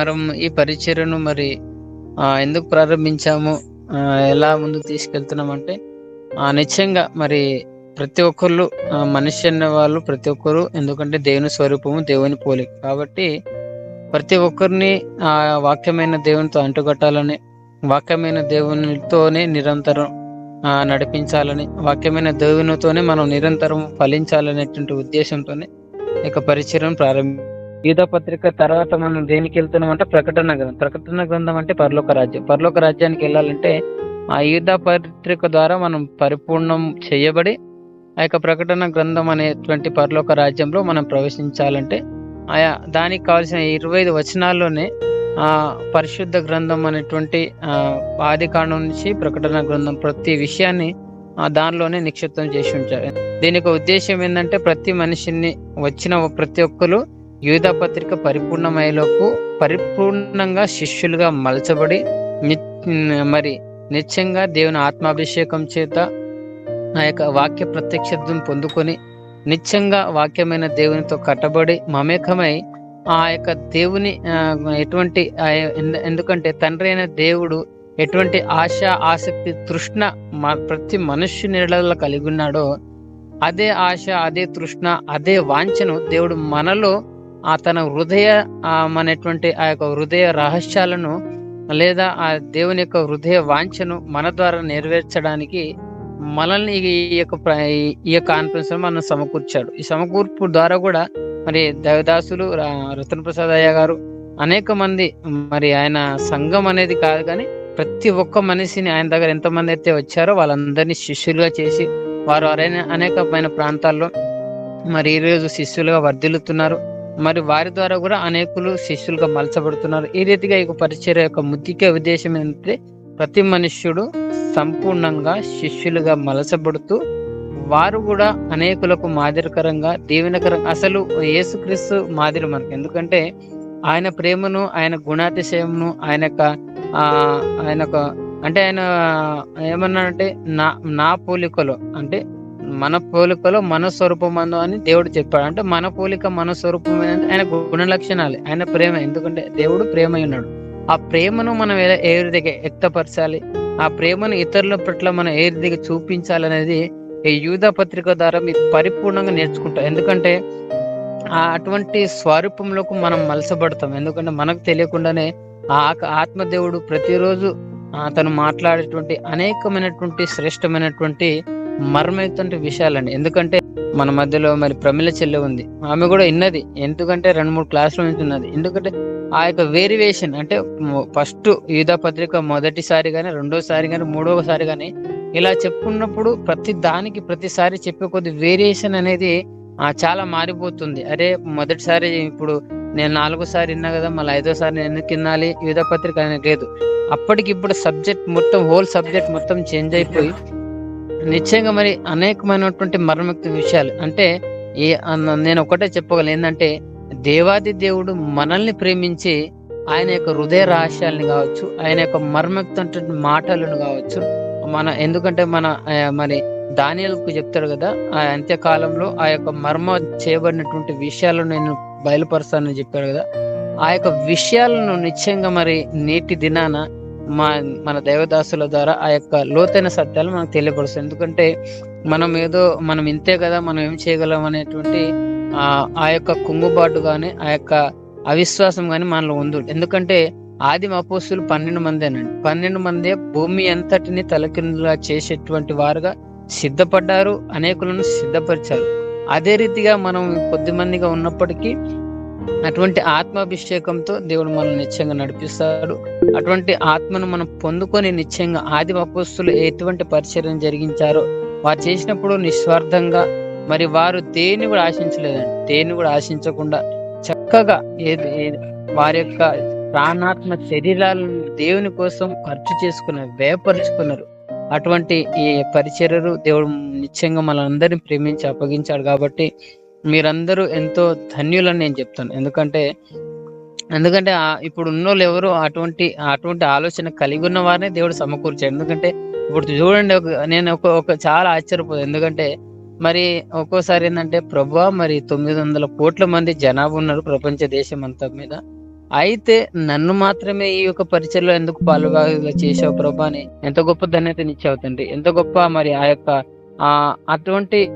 మనం ఈ పరిచర్యను మరి ఎందుకు ప్రారంభించాము ఎలా ముందుకు తీసుకెళ్తున్నాం అంటే నిశ్చయంగా మరి ప్రతి ఒక్కరు మనిషి అనే వాళ్ళు ప్రతి ఒక్కరు ఎందుకంటే దేవుని స్వరూపము దేవుని పోలిక. కాబట్టి ప్రతి ఒక్కరిని ఆ వాక్యమైన దేవునితో అంటుకట్టాలని వాక్యమైన దేవునితోనే నిరంతరం ఆ, నడిపించాలని వాక్యమైన దేవునితోనే మనం నిరంతరం ఫలించాలనేటువంటి ఉద్దేశంతోనే ఇక పరిచయం ప్రారంభి గీతా పత్రిక తర్వాత మనం దేనికి వెళ్తున్నాం అంటే ప్రకటన గ్రంథం ప్రకటన గ్రంథం అంటే పరలోక రాజ్యం. పరలోక రాజ్యానికి వెళ్ళాలంటే ఆ యూధ పత్రిక ద్వారా మనం పరిపూర్ణం చేయబడి ఆ యొక్క ప్రకటన గ్రంథం అనేటువంటి పరలోక రాజ్యంలో మనం ప్రవేశించాలంటే ఆయా దానికి కావాల్సిన ఇరవై ఐదు వచనాల్లోనే ఆ పరిశుద్ధ గ్రంథం అనేటువంటి ఆది కాండం నుంచి ప్రకటన గ్రంథం ప్రతి విషయాన్ని ఆ దానిలోనే నిక్షిప్తం చేసి ఉంచారు. దీనికి ఉద్దేశం ఏంటంటే ప్రతి మనిషిని వచ్చిన ప్రతి ఒక్కరు యూదా పత్రిక పరిపూర్ణమయ్యేలోపు పరిపూర్ణంగా శిష్యులుగా మలచబడి ని- మరి నిత్యంగా దేవుని ఆత్మాభిషేకం చేత ఆ యొక్క వాక్య ప్రత్యక్షతను పొందుకొని నిత్యంగా వాక్యమైన దేవునితో కట్టబడి మమేకమై ఆ యొక్క దేవుని ఎటువంటి ఎందు- ఎందుకంటే తండ్రి అయిన దేవుడు ఎటువంటి ఆశ ఆసక్తి తృష్ణ ప్రతి మనుష్యు నీళ్ళలో కలిగి ఉన్నాడో అదే ఆశ అదే తృష్ణ అదే వాంఛను దేవుడు మనలో ఆ తన హృదయ అనేటువంటి మనటువంటి ఆ యొక్క హృదయ రహస్యాలను లేదా ఆ దేవుని యొక్క హృదయ వాంఛను మన ద్వారా నెరవేర్చడానికి మనల్ని ఈ యొక్క ఈ యొక్క కాన్ఫరెన్స్ మనం సమకూర్చాడు. ఈ సమకూర్పు ద్వారా కూడా మరి దేవదాసులు రతన్ ప్రసాద్ అయ్య గారు అనేక మంది మరి ఆయన సంఘం అనేది కాదు కానీ ప్రతి ఒక్క మనిషిని ఆయన దగ్గర ఎంతమంది అయితే వచ్చారో వాళ్ళందరినీ శిష్యులుగా చేసి వారు అనేకమైన ప్రాంతాల్లో మరి ఈ రోజు శిష్యులుగా వర్ధిల్లుతున్నారు. మరి వారి ద్వారా కూడా అనేకులు శిష్యులుగా మలచబడుతున్నారు. ఈ రీతిగా ఈ పరిచయ యొక్క ముఖ్య ఉద్దేశం ఏంటంటే ప్రతి మనుష్యుడు సంపూర్ణంగా శిష్యులుగా మలచబడుతూ వారు కూడా అనేకులకు మాదిరికరంగా దీవెనకరంగా అసలు యేసుక్రీస్తు మాదిరి మనకు. ఎందుకంటే ఆయన ప్రేమను ఆయన గుణాతిశయమును ఆయన యొక్క ఆ ఆయన ఏమన్నా అంటే ఆయన నా నా పోలికలో అంటే మన పోలికలో మన స్వరూపమందు అని దేవుడు చెప్పాడు. అంటే మన పోలిక మన స్వరూపం ఆయన గుణ లక్షణాలు ఆయన ప్రేమ. ఎందుకంటే దేవుడు ప్రేమ ఉన్నాడు. ఆ ప్రేమను మనం ఏ- ఏ రీతిగా వ్యక్తపరచాలి? ఆ ప్రేమను ఇతరుల పట్ల మనం ఏ రీతిగా చూపించాలనేది ఈ యూదా పత్రిక ద్వారా మీరు పరిపూర్ణంగా నేర్చుకుంటాం. ఎందుకంటే ఆ అటువంటి స్వరూపంలోకి మనం మలసబడతాం. ఎందుకంటే మనకు తెలియకుండానే ఆ ఆక- ఆత్మదేవుడు ప్రతిరోజు తను మాట్లాడేటువంటి అనేకమైనటువంటి శ్రేష్టమైనటువంటి మరమవుతుంటే విషయాలండి. ఎందుకంటే మన మధ్యలో మరి ప్రమిళ చెల్లె ఉంది. ఆమె కూడా విన్నది ఎందుకంటే రెండు మూడు క్లాసులు వింటున్నది ఎందుకంటే ఆ యొక్క వేరియేషన్ అంటే ఫస్ట్ యూదా పత్రిక మొదటిసారి కానీ రెండోసారి కానీ మూడోసారి కానీ ఇలా చెప్పుకున్నప్పుడు ప్రతి దానికి ప్రతిసారి చెప్పే కొద్ది వేరియేషన్ అనేది ఆ, చాలా మారిపోతుంది. అరే మొదటిసారి ఇప్పుడు నేను నాలుగోసారి విన్నా కదా మళ్ళీ ఐదోసారి నేను ఎందుకు వినాలి పత్రిక అనేది లేదు. అప్పటికి ఇప్పుడు సబ్జెక్ట్ మొత్తం హోల్ సబ్జెక్ట్ మొత్తం చేంజ్ అయిపోయి నిశ్చయంగా మరి అనేకమైనటువంటి మరణముక్తి విషయాలు. అంటే ఏ నేను ఒకటే చెప్పగలను ఏంటంటే దేవాది దేవుడు మనల్ని ప్రేమించి ఆయన యొక్క హృదయ రహస్యాలను కావచ్చు ఆయన యొక్క మర్మక్తి మాటలను కావచ్చు మన ఎందుకంటే మన మరి దానియలకు చెప్తాడు కదా ఆ అంత్యకాలంలో ఆ యొక్క మర్మ చేయబడినటువంటి విషయాలను నేను బయలుపరుస్తానని చెప్పాడు కదా. ఆ యొక్క విషయాలను నిశ్చయంగా మరి నేటి దినాన మా మన దేవదాసుల ద్వారా ఆ యొక్క లోతైన సత్యాలు మనకు తెలియపరుస్తుంది ఎందుకంటే మనం ఏదో మనం ఇంతే కదా మనం ఏం చేయగలం అనేటువంటి ఆ ఆ యొక్క కుంగుబాటు కానీ ఆ యొక్క అవిశ్వాసం కానీ మనలో ఉంది. ఎందుకంటే ఆదిమ అపోస్తులు పన్నెండు మందేనండి పన్నెండు మందే భూమి అంతటిని తలకిందులుగా చేసేటువంటి వారుగా సిద్ధపడ్డారు అనేకులను సిద్ధపరిచారు. అదే రీతిగా మనం కొద్ది మందిగా ఉన్నప్పటికీ అటువంటి ఆత్మాభిషేకంతో దేవుడు మనల్ని నిత్యంగా నడిపిస్తాడు. అటువంటి ఆత్మను మనం పొందుకొని నిత్యంగా ఆది అపస్తులు ఎటువంటి పరిచయం జరిగించారో వారు చేసినప్పుడు నిస్వార్థంగా మరి వారు దేన్ని కూడా ఆశించలేదండి. దేన్ని కూడా ఆశించకుండా చక్కగా ఏది వారి యొక్క ప్రాణాత్మ శరీరాలను దేవుని కోసం ఖర్చు చేసుకున్నారు వేపరుచుకున్నారు. అటువంటి ఈ పరిచర్యలు దేవుడు నిత్యంగా మనందరిని ప్రేమించి అప్పగించాడు కాబట్టి మీరందరూ ఎంతో ధన్యులని నేను చెప్తాను. ఎందుకంటే ఎందుకంటే ఆ ఇప్పుడు ఉన్నోళ్ళు ఎవరు అటువంటి అటువంటి ఆలోచన కలిగి ఉన్న వారినే దేవుడు సమకూర్చాడు. ఎందుకంటే ఇప్పుడు చూడండి ఒక నేను ఒక ఒక చాలా ఆశ్చర్యపోయాను. ఎందుకంటే మరి ఒక్కోసారి ఏంటంటే ప్రభా మరి తొమ్మిది వందల కోట్ల మంది జనాభా ఉన్నారు ప్రపంచ దేశం అంతా మీద. అయితే నన్ను మాత్రమే ఈ యొక్క పరిచయలో ఎందుకు పాలుభాగంగా చేసావు ప్రభా అని ఎంత గొప్ప ధన్యతనిచ్చావు తండ్రి. ఎంత గొప్ప మరి ఆ యొక్క ఆ అటువంటి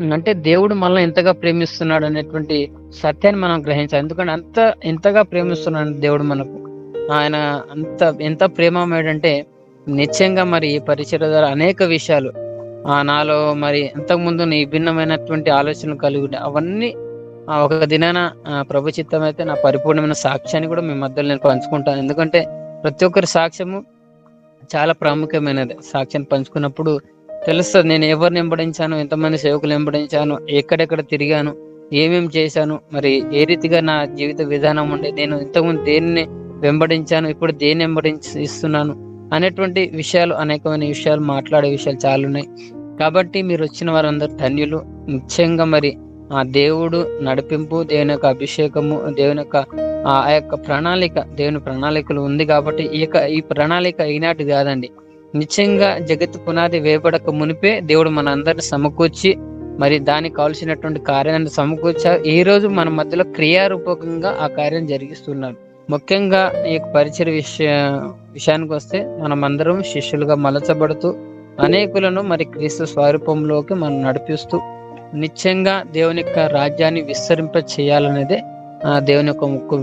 అంటే దేవుడు మనల్ని ఎంతగా ప్రేమిస్తున్నాడు అనేటువంటి సత్యాన్ని మనం గ్రహించాలి. ఎందుకంటే అంత ఎంతగా ప్రేమిస్తున్నాడు దేవుడు మనకు. ఆయన అంత ఎంత ప్రేమమేడంటే నిశ్చయంగా మరి ఈ పరిచయ ద్వారా అనేక విషయాలు ఆ నాలో మరి అంతకుముందు నీ భిన్నమైనటువంటి ఆలోచనలు కలిగి ఉండే అవన్నీ ఆ ఒక దినాన ప్రభు చిత్తం అయితే నా పరిపూర్ణమైన సాక్ష్యాన్ని కూడా మీ మధ్యలో నేను పంచుకుంటాను. ఎందుకంటే ప్రతి ఒక్కరి సాక్ష్యము చాలా ప్రాముఖ్యమైనది. సాక్ష్యాన్ని పంచుకున్నప్పుడు తెలుస్తుంది నేను ఎవరిని వెంబడించాను ఎంతమంది సేవకులు వెంబడించాను ఎక్కడెక్కడ తిరిగాను ఏమేం చేశాను మరి ఏ రీతిగా నా జీవిత విధానం ఉండే నేను ఇంతకుముందు దేన్ని వెంబడించాను ఇప్పుడు దేన్ని వెంబడించిస్తున్నాను అనేటువంటి విషయాలు అనేకమైన విషయాలు మాట్లాడే విషయాలు చాలా ఉన్నాయి. కాబట్టి మీరు వచ్చిన వారందరూ ధన్యులు. నిశ్చయంగా మరి ఆ దేవుడు నడిపింపు దేవుని యొక్క అభిషేకము దేవుని యొక్క ఆ యొక్క ప్రణాళిక దేవుని ప్రణాళికలు ఉంది కాబట్టి ఈ యొక్క ఈ ప్రణాళిక ఈనాటి కాదండి. నిశ్చయంగా జగత్తు పునాది వేయబడక మునిపే దేవుడు మన అందరిని సమకూర్చి మరి దానికి కావాల్సినటువంటి కార్యాన్ని సమకూర్చా ఈ రోజు మన మధ్యలో క్రియారూపకంగా ఆ కార్యం జరిగిస్తున్నారు. ముఖ్యంగా ఈ యొక్క పరిచయ విషయ విషయానికి వస్తే మనం అందరం శిష్యులుగా మలచబడుతూ అనేకులను మరి క్రీస్తు స్వరూపంలోకి మనం నడిపిస్తూ నిత్యంగా దేవుని యొక్క రాజ్యాన్ని విస్తరింప చేయాలనేదే ఆ దేవుని యొక్క ముక్కు